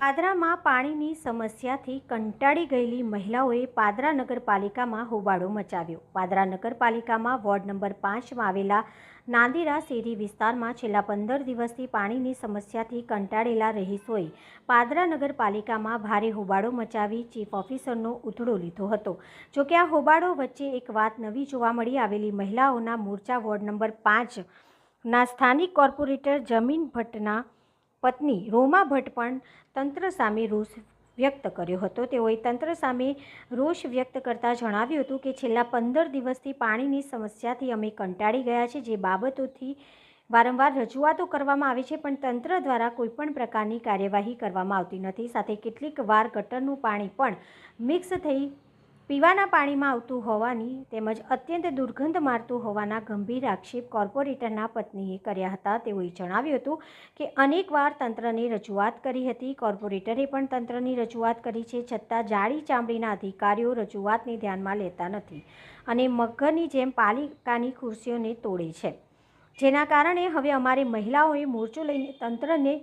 પાદરામાં પાણીની સમસ્યાથી કંટાળી ગયેલી મહિલાઓએ પાદરા નગરપાલિકામાં હોબાળો મચાવ્યો. પાદરા નગરપાલિકામાં વોર્ડ નંબર પાંચમાં આવેલા નાંદીરા શેરી વિસ્તારમાં છેલ્લા પંદર દિવસથી પાણીની સમસ્યાથી કંટાળેલા રહીશોએ પાદરા નગરપાલિકામાં ભારે હોબાળો મચાવી ચીફ ઓફિસરનો ઉથડો લીધો હતો. જોકે આ હોબાળો વચ્ચે એક વાત નવી જોવા મળી. આવેલી મહિલાઓના મોરચા વોર્ડ નંબર પાંચના સ્થાનિક કોર્પોરેટર જમીન ભટ્ટના પત્ની રોમા ભટ્ટ પણ તંત્ર સામે રોષ વ્યક્ત કર્યો હતો. તેઓએ તંત્ર સામે રોષ વ્યક્ત કરતાં જણાવ્યું હતું કે, છેલ્લા પંદર દિવસથી પાણીની સમસ્યાથી અમે કંટાળી ગયા છે જે બાબતોથી વારંવાર રજૂઆતો કરવામાં આવે છે, પણ તંત્ર દ્વારા કોઈપણ પ્રકારની કાર્યવાહી કરવામાં આવતી નથી. સાથે કેટલીક વાર ગટરનું પાણી પણ મિક્સ થઈ પીવાના પાણીમાં આવતું હોવાની તેમજ અત્યંત દુર્ગંધ મારતું હોવાના ગંભીર આક્ષેપ કોર્પોરેટરના પત્નીએ કર્યા હતા. તેઓએ જણાવ્યું હતું કે અનેકવાર તંત્રને રજૂઆત કરી હતી. કોર્પોરેટરે પણ તંત્રની રજૂઆત કરી છે છતાં જાડી ચામડીના અધિકારીઓ રજૂઆતને ધ્યાનમાં લેતા નથી અને મગરની જેમ પાલિકાની ખુરશીઓને તોડે છે. જેના કારણે હવે અમારે મહિલાઓએ મોરચો લઈને તંત્રને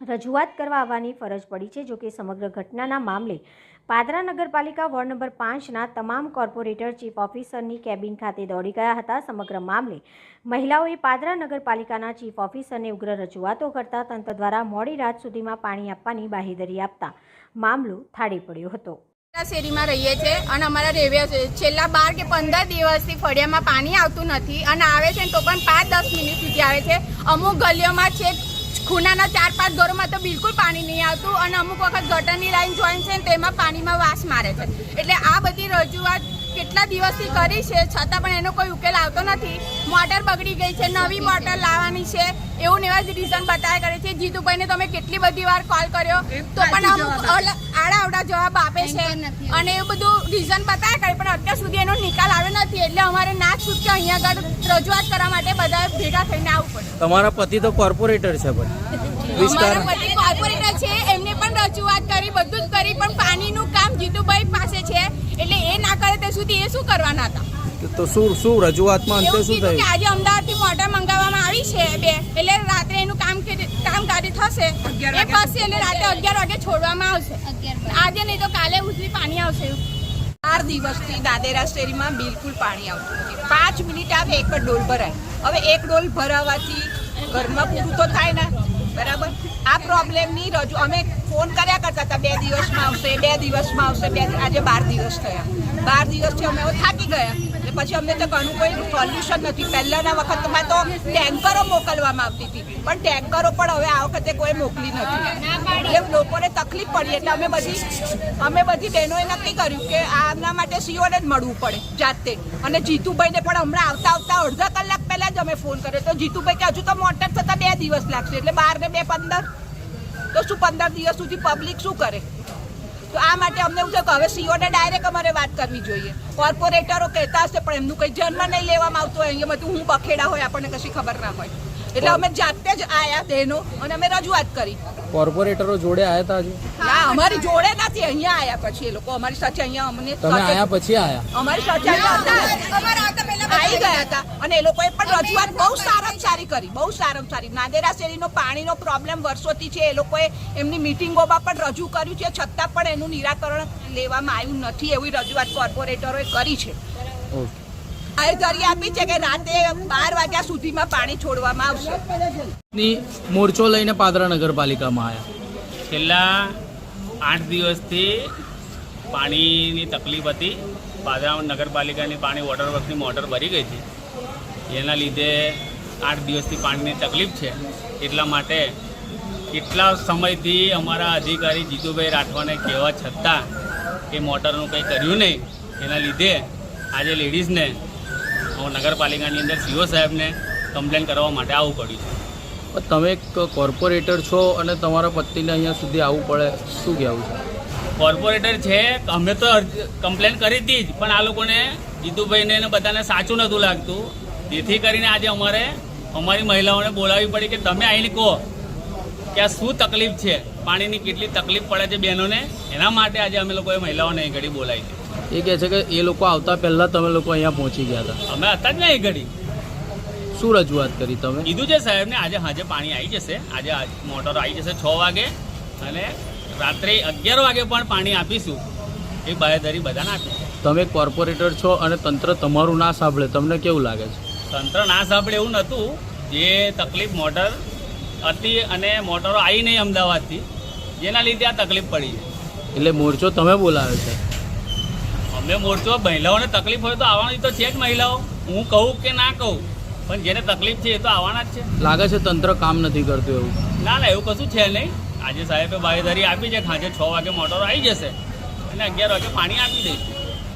રજૂઆત કરવા આવવાની ફરજ પડી છે. જોકે સમગ્ર ઘટનાના મામલે પાદરા નગરપાલિકા વોર્ડ નંબર પાંચના તમામ કોર્પોરેટર, ચીફ ઓફિસરની કેબિન ખાતે દોડી ગયા હતા. સમગ્ર મામલે મહિલાઓએ પાદરા નગરપાલિકાના ચીફ ઓફિસરને ઉગ્ર રજૂઆતો કરતા તંત્ર દ્વારા મોડી રાત સુધીમાં પાણી આપવાની બાહેધરી આપતા મામલો થાળે પડ્યો હતો. શેરીમાં રહીએ છીએ અને અમારા રેવ્યા છેલ્લા બાર કે પંદર દિવસથી ફળિયામાં પાણી આવતું નથી અને આવે છે તો પણ પાંચ દસ મિનિટ સુધી આવે છે. અમુક ગલીઓમાં છે ખૂણાના ચાર પાંચ ઘરોમાં તો બિલકુલ પાણી નહીં આવતું અને અમુક વખત ગટરની લાઈન જોઈન છે તેમાં પાણીમાં વાસ મારે છે. એટલે આ બધી રજૂઆત કેટલા દિવસથી કરી છે છતાં પણ એનો કોઈ ઉકેલ આવતો નથી. મોટર બગડી ગઈ છે નવી મોટર લાવવાની છે. એવું એવા જ રીઝન બતાવ્યા કરે છે. જીતુભાઈને તમે કેટલી બધી વાર કોલ કર્યો. તો પણ અમુક અને એ બધું રીઝન બતાવ્યા કરે પણ અત્યાર સુધી એનો નિકાલ આવ્યો નથી. એટલે અમારે ના છૂટકે અહીંયા આગળ રજૂઆત કરવા માટે બધા ભેગા થઈને આવવું પડે. તમારા પતિ તો કોર્પોરેટર છે પણ. અમારા પતિ કોર્પોરેટર છે એમને પણ રજૂઆત કરી બધું જ કરી પણ પાણીનું કામ જીતુભાઈ પાસે છે. એટલે એ ના કરે તે સુધી એ શું કરવાના હતા? તો શું શું રજૂઆતમાં અંતે શું થયું? આજે અમદાવાદથી મોટર મંગાવવામાં આવી છે બે. એટલે રાત્રે એનું કામ કે- કામકાજ થશે. એ પછી એટલે રાતે અગિયાર વાગે છોડવામાં આવશે. આજે નહીં તો કાલે ઉજળી પાણી આવશે. ચાર દિવસથી દાદેરા શેરીમાં બિલકુલ પાણી આવતું નથી. પાંચ મિનિટ આવે એક ડોલ ભરાય. હવે એક ડોલ ભરાવાથી ઘરમાં પૂરું તો થાય ને? બરાબર? આ પ્રોબ્લેમની રજૂ અમે ફોન કર્યા કરતા હતા, બે દિવસમાં આવશે, બે દિવસમાં આવશે, બે આજે બાર દિવસ થયા. બાર દિવસથી અમે થાકી ગયા. એટલે પછી અમને તો ઘણું કોઈ સોલ્યુશન નથી. પહેલાંના વખતમાં તો ટેન્કરો મોકલવામાં આવતી હતી. પણ ટેન્કરો પણ હવે આ વખતે કોઈ મોકલી નથી. એટલે લોકોને તકલીફ પડી. એટલે અમે બધી અમે બધી બહેનોએ નક્કી કર્યું કે આના માટે સીઓને જ મળવું પડે જાતે. અને જીતુભાઈને પણ હમણાં આવતા આવતા અડધા કલાક પહેલાં જ અમે ફોન કર્યો. તો જીતુભાઈ કે હજુ તો મોટર થતા બે દિવસ લાગશે. એટલે બાર ને બે પંદર તો શું પંદર દિવસ સુધી પબ્લિક શું કરે? તો આ માટે અમને એવું થયું કે હવે સીઓને ડાયરેક્ટ અમારે વાત કરવી જોઈએ. કોર્પોરેટરો કહેતા હશે પણ એમનું કંઈ જન્મ નહીં લેવામાં આવતું હોય અહીંયા બધું હું બખેડા હોય આપણને કશી ખબર ના હોય. એટલે અમે જાતે જ આયા તેનો અને અમે રજૂઆત કરી. કોર્પોરેટરો જોડે આવ્યા હતા હજુ? ના અમારી જોડે નથી અહીંયા આયા પછી એ લોકો. અમારી સાથે અહીંયા અમને તમે આયા પછી આયા? અમારી સાથે હતા. આવી ગયા હતા. અને એ લોકોએ પણ રજૂઆત બહુ સારામાં સારી કરી. બહુ સારામાં સારી. નાદેરા શેરીનો પાણીનો પ્રોબ્લેમ વર્ષોથી છે. એ લોકોએ એમની મિટિંગોમાં પણ રજૂ કર્યું છે. છતાં પણ એનું નિરાકરણ લેવામાં આવ્યું નથી એવી રજૂઆત કોર્પોરેટરોએ કરી છે. બાહેધરી આપી છે કે રાતે બાર વાગ્યા સુધીમાં પાણી છોડવામાં આવશે. ની મોરચો લઈને પાદરા નગરપાલિકામાં આવ્યા છેલ્લા આઠ દિવસથી પાણીની તકલીફ હતી. પાદરા નગરપાલિકાની પાણી વોટર વર્કની મોટર ભરી ગઈ હતી. એના લીધે આઠ દિવસથી પાણીની તકલીફ છે. એટલા માટે કેટલા સમયથી અમારા અધિકારી જીતુભાઈ રાઠવાને કહેવા છતાં એ મોટરનું કંઈ કર્યું નહીં. એના લીધે આજે લેડીઝને નગરપાલિકાની અંદર સીઓ સાહેબને કમ્પ્લેન કરવા માટે આવવું પડ્યું છે. તમે એક કોર્પોરેટર છો અને તમારા પતિને અહીંયા સુધી આવવું પડે. શું કહેવું છે? કોર્પોરેટર છે અમે તો કમ્પ્લેન કરી હતી જ પણ આ લોકોને જીતુભાઈને બધાને સાચું નહોતું લાગતું. જેથી કરીને આજે અમારે અમારી મહિલાઓને બોલાવવી પડી કે તમે આવીને કહો કે આ શું તકલીફ છે? પાણીની કેટલી તકલીફ પડે છે બહેનોને? એના માટે આજે અમે લોકોએ મહિલાઓને અહીં ઘડી બોલાવી છે. એ કહે છે કે એ લોકો આવતા પહેલાં તમે લોકો અહીંયા પહોંચી ગયા હતા. અમે હતા જ ને અહીં ઘડી. શું રજૂઆત કરી તમે? કીધું છે સાહેબને આજે હાજે પાણી આવી જશે. આજે મોટર આવી જશે છ વાગે. અને રાત્રે અગિયાર વાગે પણ પાણી આપીશું. એ બાહેધરી બધાને આપીશું. તમે કોર્પોરેટર છો અને તંત્ર તમારું ના સાંભળે તમને કેવું લાગે છે? તંત્ર ના સાંભળે એવું નહોતું. જે તકલીફ મોટર હતી અને મોટરો આવી નહીં અમદાવાદથી જેના લીધે આ તકલીફ પડી છે એટલે મોરચો તમે બોલાવ્યો છે? અમે મોરચો મહિલાઓને તકલીફ હોય તો આવવાની તો છે જ મહિલાઓ. હું કહું કે ના કહું પણ જેને તકલીફ છે એ તો આવવાના જ છે. લાગે છે તંત્ર કામ નથી કરતું એવું? ના ના એવું કશું છે નહીં. આજે સાહેબે બાહેધરી આપી છે, ખાંજે છ વાગે મોટરો આવી જશે. અને અગિયાર વાગે પાણી આપી દઈશું.